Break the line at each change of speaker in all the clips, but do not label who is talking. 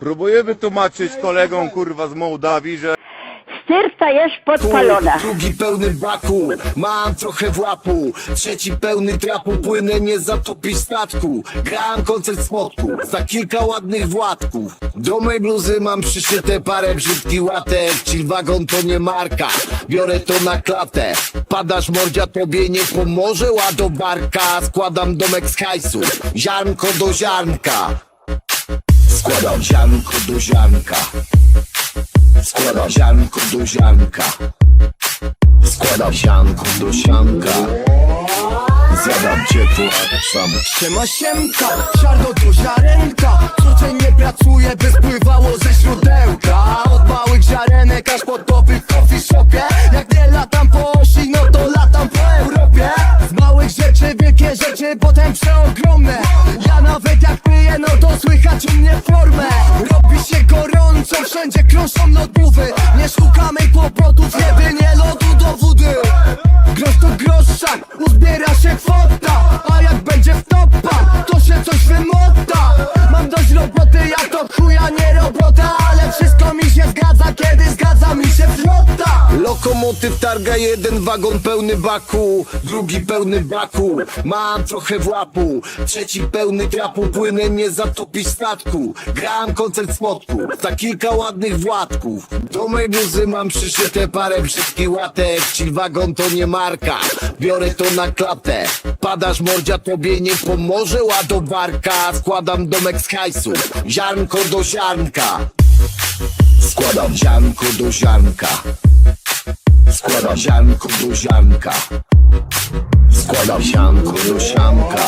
Próbuję wytłumaczyć kolegom kurwa z Mołdawii, że
Styrta jest podpalona.
Drugi pełny baku, mam trochę w łapu. Trzeci pełny trapu, płynę nie zatopić statku. Grałem koncert smotku, za kilka ładnych władków. Do mej bluzy mam przyszyte parę brzydkich łatek. Chill wagon to nie marka, biorę to na klatę. Padasz mordzia, tobie nie pomoże ładowarka. Składam domek z hajsu, ziarnko do ziarnka Składam ziarnko do ziarnka. Składam ziarnko do ziarnka. Składam ziarnko do ziarnka. Zjadam ciepło, sam
Siema siemka, ziarno do ziarenka. Codziennie pracuję, by spływało ze źródełka. Od małych ziarenek aż po dobrych coffee shopie. Jak
Lokomotyw targa jeden wagon pełny baku Drugi pełny baku. Mam trochę w łapu Trzeci pełny trapu Płynę nie zatopić statku. Grałem koncert smotku Za kilka ładnych władków. Do mej bluzy mam przyszyte parę brzydkich łatek. Chill wagon to nie marka Biorę to na klatę. Padasz mordzia tobie nie pomoże ładowarka. Składam domek z hajsu Ziarnko do ziarnka. Składam ziarnko do ziarnka Składam ziarnko do ziarnka. Składam ziarnko do ziarnka.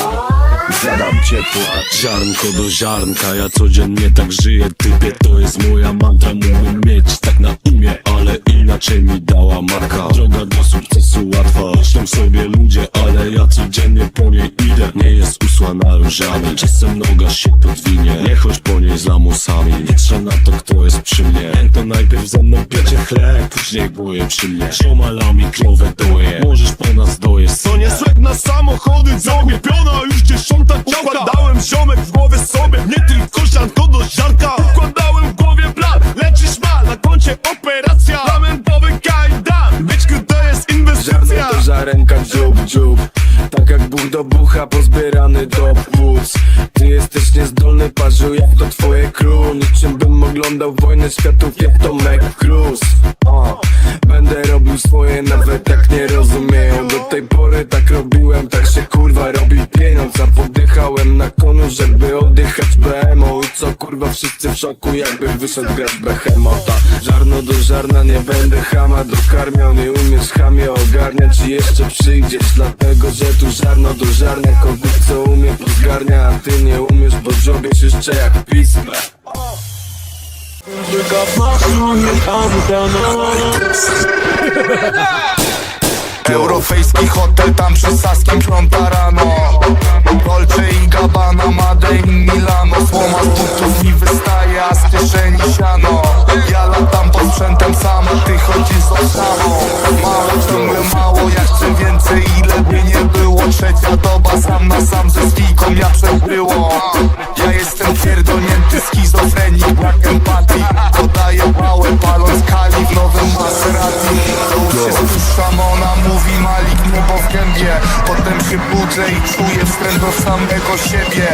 Zjadam ciepło
Ziarnko do ziarnka, ja codziennie tak żyję Typie. To jest moja mantra, mógłbym mieć tak na imię Ale inaczej mi dała marka Droga do sukcesu łatwa. Myślą sobie ludzie, ale ja codziennie po niej idę Nie jest usłana różami Czasem noga się podwinie Nie chodź po niej z lamusami. Liczę na to, kto jest przy mnie. Ten to najpierw ze mną piecie chleb Później boje przy mnie. Ziomalami krowę doje Możesz po nas dojeść
To nie słuch na samochody, zagubiona już dziesiąta działka Układałem ziomek w głowie sobie, nie tylko ziarnko do ziarnka. Układałem
Tak jak Bóg do bucha pozbierany do płuc. Ty jesteś niezdolny parzył jak to twoje król Niczym bym oglądał wojnę światów jak Tomek Cruz. O, Będę robił swoje nawet jak nie rozumieją. Do tej pory tak robiłem, tak się kurwa robi pieniądz A poddychałem kurwa wszyscy w szoku jakby wyszedł grać Behemota. Żarno do żarna nie będę chama dokarmiał Nie umiesz chamie ogarniać i jeszcze przyjdziesz. Dlatego, że tu żarno do żarnia Kogut co umie pozgarnia, a ty nie umiesz Bo dziobiesz jeszcze jak pismę
Europejski hotel tam przy Saskim piąta rano Dolce i Gabbana, Made in Milano schizofrenik, brak się budzę i czuję wstręt do samego siebie.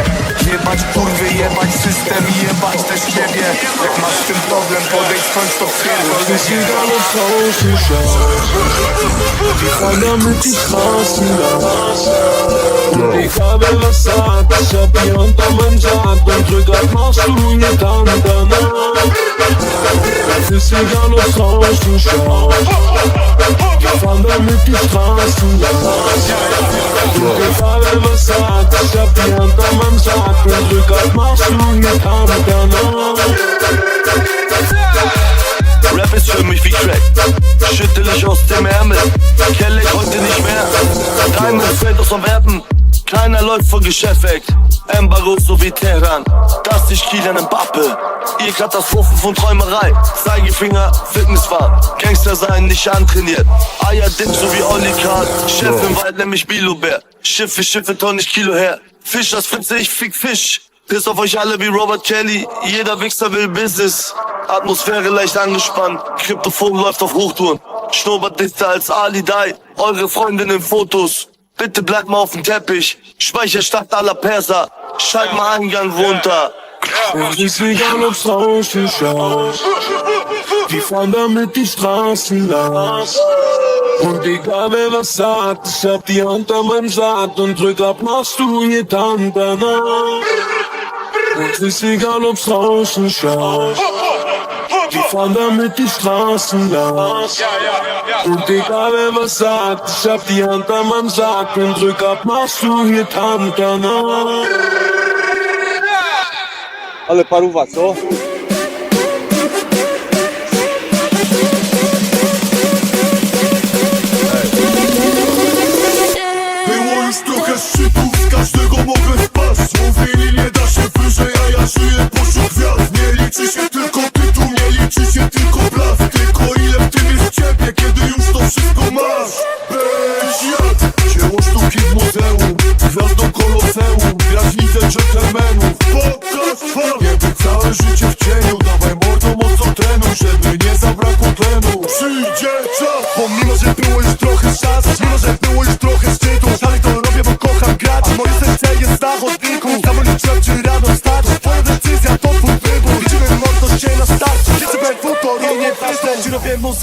Jebać kurwy, jebać system i jebać też ciebie Jak masz z tym problem, podejdź skończ to pierdol.
Ich habe was sagt, ich hab die Hand an meinem Sack Und drück grad machst Ты всегда но страшный шаг Kafanda müthiş kalsın Kahve ve saat Şapıyan tamam saat Gözlük atmazsın yıkamdan
Rap ist für mich wie Crack, schüttel ich aus dem Ärmel, Kellek heute nicht mehr. Diamonds fällt aus dem Erden, keiner läuft vor Geschäft weg. Embargo so wie Teheran, das ist Kilian Mbappe. Ihr Katastrophen von Träumerei, Zeigefinger, Fitnesswahn. Gangster sein, nicht antrainiert. Eier dick so wie Olli Kahn, Chef im Wald, nämlich Bilobert. Schiffe, Schiffe, Tonnig Kilo her. Fisch, das Fritze, ich fick Fisch. Piss auf euch alle wie Robert Kelly. Jeder Wichser will Business. Atmosphäre leicht angespannt. Kryptophon läuft auf Hochtouren. Schnurrbart dichter als Ali Dai. Eure Freundinnen Fotos. Bitte bleibt mal auf dem Teppich. Speicherstadt aller Perser. Schalt mal Eingang runter.
Und ist egal ob's Rauschen schaut Die fahren damit die Straßen lang Und egal wer was sagt Ich hab die Hand an meinem Saat Und drück ab, machst du hier Hand danach Und ist egal ob's Rauschen schaut Die fahren damit die Straßen lang Und egal wer was sagt Ich hab die Hand an meinem Saat ab, machst du hier Hand danach
Ale paruwa, co?
Było już trochę szczytów,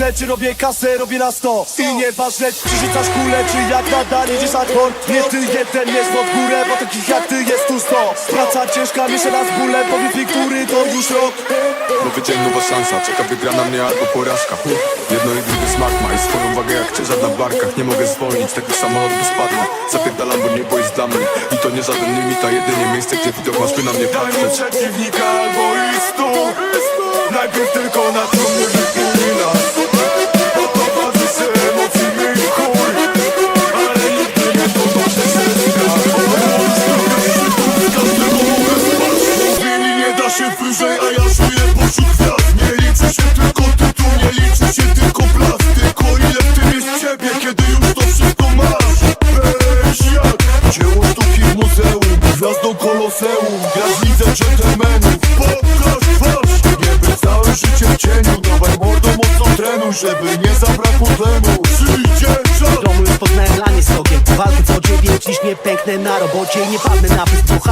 robię muzę, czy robię kasę, robię na sto. I nieważne, czy rzucasz kulę, czy jak nadal idziesz na dwór. Nie ty jeden jest pod górę, bo takich jak ty jest tu sto. Praca ciężka, miesza nas bólem Powiedz mi, który to już rok.
Nowy dzień, nowa szansa, czeka wygrana mnie albo porażka. Jedno i drugie smak ma i swoją wagę jak ciężar na barkach Nie mogę zwolnić, tak jak samolot by spadła Zapierdalam, bo niebo jest dla mnie. I to nie żaden limit, a jedynie miejsce, gdzie widok masz by na mnie
Daj mi
patrzeć.
przeciwnika albo istu Najpierw tylko na trumny wypili Się wyżej, a ja żyję pośród gwiazd Nie liczy się tylko tytuł, nie liczy się tylko blask. Tylko ile w tym jest ciebie, kiedy już to wszystko masz. Weź jak dzieło sztuki w muzeum Gwiazdą koloseum, graźnicę dżentelmenów Pokaż twarz, nie być całe życie w cieniu. Dawaj mordo mocno trenuj, żeby nie zabrakło tlenu. Przyjdzie czas
z rogiem Walkę w odzie, więc dziś nie pęknę na robocie nie padnę na pysk,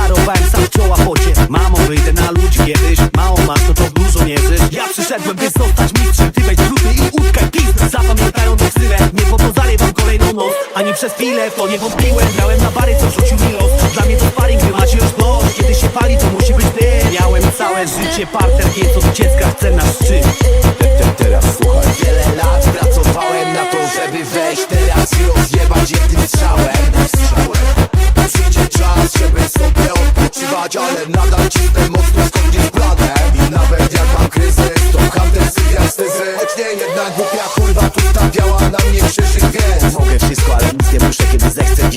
sam w czoła pocie. Mamo, wyjdę na ludzi kiedyś Mało masz, to to dużo nie żyć. Ja przyszedłem, by zostać mistrzem Ty weź druty i utkaj pizdę. Zapamiętają tę ksywę Nie po to zalewam kolejną noc Ani przez chwilę w to nie wątpiłem. Grałem na bary, co rzucił mi los. Dla mnie to sparring, wy macie już nos. Kiedy się pali, to musi być ty. Miałem całe życie parter, więc od dziecka chcę na szczyt
odpoczywać Ale nadal cisnę mocno zgodnie z planem I nawet jak mam kryzys, to pcham ten syf jak stezy Choć nie jedna głupia kurwa tu stawiała na mnie krzyżyk, więc Mogę wszystko, ale nic nie muszę, kiedy zechcę